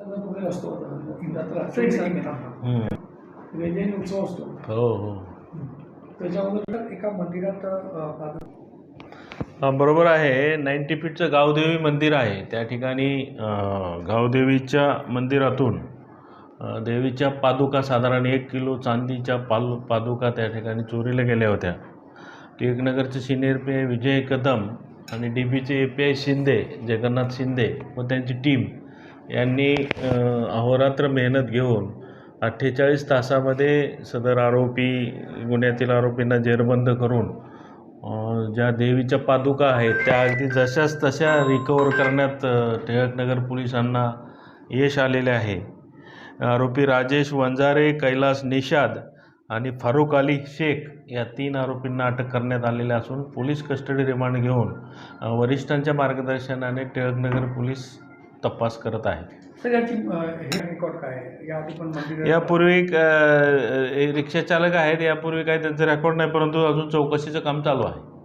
वगैरे असतो उत्सव असतो हो. हो एका मंदिरात बरोबर आहे. नाईन्टी फीटचं गावदेवी मंदिर आहे. त्या ठिकाणी गावदेवीच्या मंदिरातून देवीच्या पादुका साधारण एक किलो चांदीच्या पाल पादुका त्या ठिकाणी चोरीला गेल्या होत्या. टिळकनगरचे सिनियर पी विजय कदम आणि डी बीचे A P I Shinde Jagannath Shinde व त्यांची टीम यांनी अहोरात्र मेहनत घेऊन अठ्ठेचाळीस तासामध्ये सदर आरोपी गुन्ह्यातील आरोपींना जेरबंद करून ज्या देवीच्या पादुका आहेत त्या अगदी जशाच तशा रिकवर करण्यात टिळकनगर पोलिसांना यश आलेले आहे. आरोपी राजेश वंजारे कैलास निषाद आणि फारुख अली शेख या तीन आरोपींना अटक करण्यात आलेले असून पोलीस कस्टडी रिमांड घेऊन वरिष्ठांच्या मार्गदर्शनाने टिळकनगर पोलीस तपास करत आहेत. तर याची अ, हे रेकॉर्ड काय आहे? या आधी पण मंदिर यापूर्वी एक, अं, रिक्षा चालक आहेत. यापूर्वी काही त्यांचं रेकॉर्ड नाही परंतु अजून चौकशीचं काम चालू आहे.